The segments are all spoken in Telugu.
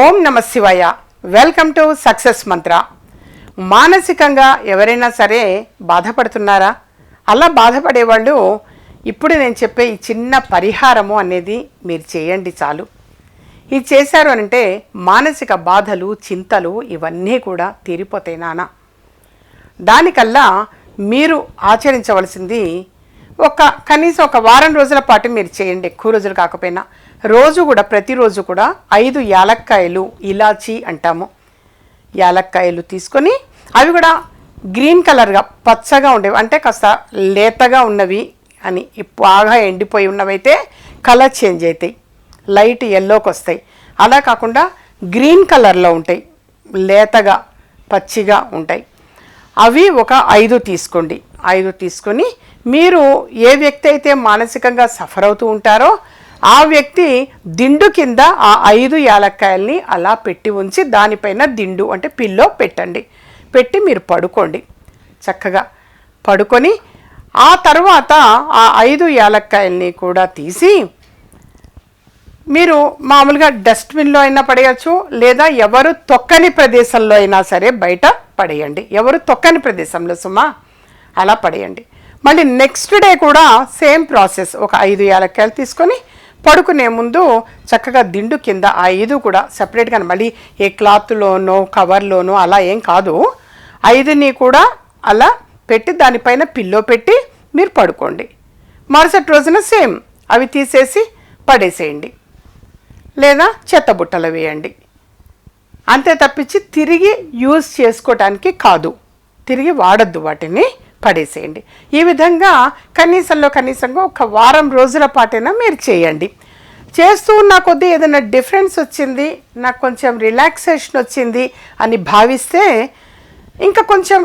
ఓం నమ శివాయ. వెల్కమ్ టు సక్సెస్ మంత్ర. మానసికంగా ఎవరైనా సరే బాధపడుతున్నారా? అలా బాధపడే వాళ్ళు ఇప్పుడు నేను చెప్పే ఈ చిన్న పరిహారము అనేది మీరు చేయండి చాలు. ఇది చేశారు అంటే మానసిక బాధలు చింతలు ఇవన్నీ కూడా తీరిపోతాయి నానా. దానికల్లా మీరు ఆచరించవలసింది ఒక కనీసం ఒక వారం రోజుల పాటు మీరు చేయండి. ఎక్కువ రోజులు కాకపోయినా రోజు కూడా ప్రతిరోజు కూడా ఐదు యాలక్కాయలు ఇలాచి అంటాము. యాలక్కాయలు తీసుకొని అవి కూడా గ్రీన్ కలర్గా పచ్చగా ఉండేవి. అంటే కాస్త లేతగా ఉన్నవి అని బాగా ఎండిపోయి ఉన్నవైతే కలర్ చేంజ్ అవుతాయి లైట్ ఎల్లోకి వస్తాయి. అలా కాకుండా గ్రీన్ కలర్లో ఉంటాయి. లేతగా పచ్చిగా ఉంటాయి. అవి ఒక ఐదు తీసుకోండి. ఐదు తీసుకొని మీరు ఏ వ్యక్తి అయితే మానసికంగా సఫర్ అవుతూ ఉంటారో ఆ వ్యక్తి దిండు కింద ఆ ఐదు యాలక్కాయల్ని అలా పెట్టి ఉంచి దానిపైన దిండు అంటే పిల్లో పెట్టండి. పెట్టి మీరు పడుకోండి. చక్కగా పడుకొని ఆ తర్వాత ఆ ఐదు యాలక్కాయల్ని కూడా తీసి మీరు మామూలుగా డస్ట్బిన్లో అయినా పడేయచ్చు లేదా ఎవరు తొక్కని ప్రదేశంలో అయినా సరే బయట పడేయండి. ఎవరు తొక్కని ప్రదేశంలో సుమా? అలా పడేయండి. మళ్ళీ నెక్స్ట్ డే కూడా సేమ్ ప్రాసెస్. ఒక ఐదు యాలక్కాయలు తీసుకొని పడుకునే ముందు చక్కగా దిండు కింద ఆ ఐదు కూడా సపరేట్గా మళ్ళీ ఏ క్లాత్లోనో కవర్లోనో అలా ఏం కాదు. ఐదుని కూడా అలా పెట్టి దానిపైన పిల్లో పెట్టి మీరు పడుకోండి. మరుసటి రోజున సేమ్. అవి తీసేసి పడేసేయండి. లేదా చెత్తబుట్టలో వేయండి. అంతే తప్పించి తిరిగి యూజ్ చేసుకోవటానికి కాదు. తిరిగి వాడద్దు వాటిని పడేసేయండి. ఈ విధంగా కనీసంలో కనీసంగా ఒక వారం రోజుల పాటైనా మీరు చేయండి. చేస్తూ ఉన్న కొద్దీ ఏదైనా డిఫరెన్స్ వచ్చింది నాకు కొంచెం రిలాక్సేషన్ వచ్చింది అని భావిస్తే ఇంకా కొంచెం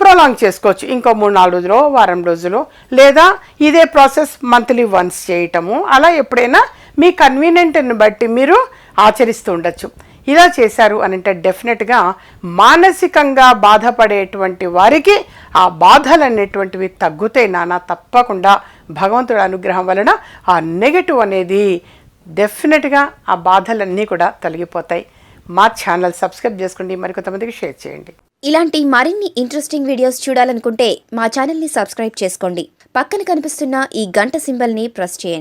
ప్రొలాంగ్ చేసుకోవచ్చు. ఇంకో మూడు నాలుగు రోజులో వారం రోజులు లేదా ఇదే ప్రాసెస్ మంత్లీ వన్స్ చేయటము. అలా ఎప్పుడైనా మీ కన్వీనియంట్ని బట్టి మీరు ఆచరిస్తూ ఉండొచ్చు. ఇలా చేశారు అని అంటే డెఫినెట్గా మానసికంగా బాధపడేటువంటి వారికి ఆ బాధలు అనేటువంటివి తగ్గుతాయి నాన్న తప్పకుండా. భగవంతుడి అనుగ్రహం వలన ఆ నెగటివ్ అనేది డెఫినెట్గా ఆ బాధలన్నీ కూడా తొలగిపోతాయి. మా ఛానల్ సబ్స్క్రైబ్ చేసుకోండి మరికొంతమందికి షేర్ చేయండి. ఇలాంటి మరిన్ని ఇంట్రెస్టింగ్ వీడియోస్ చూడాలనుకుంటే మా ఛానల్ని సబ్స్క్రైబ్ చేసుకోండి. పక్కన కనిపిస్తున్న ఈ గంట సింబల్ని ప్రెస్ చేయండి.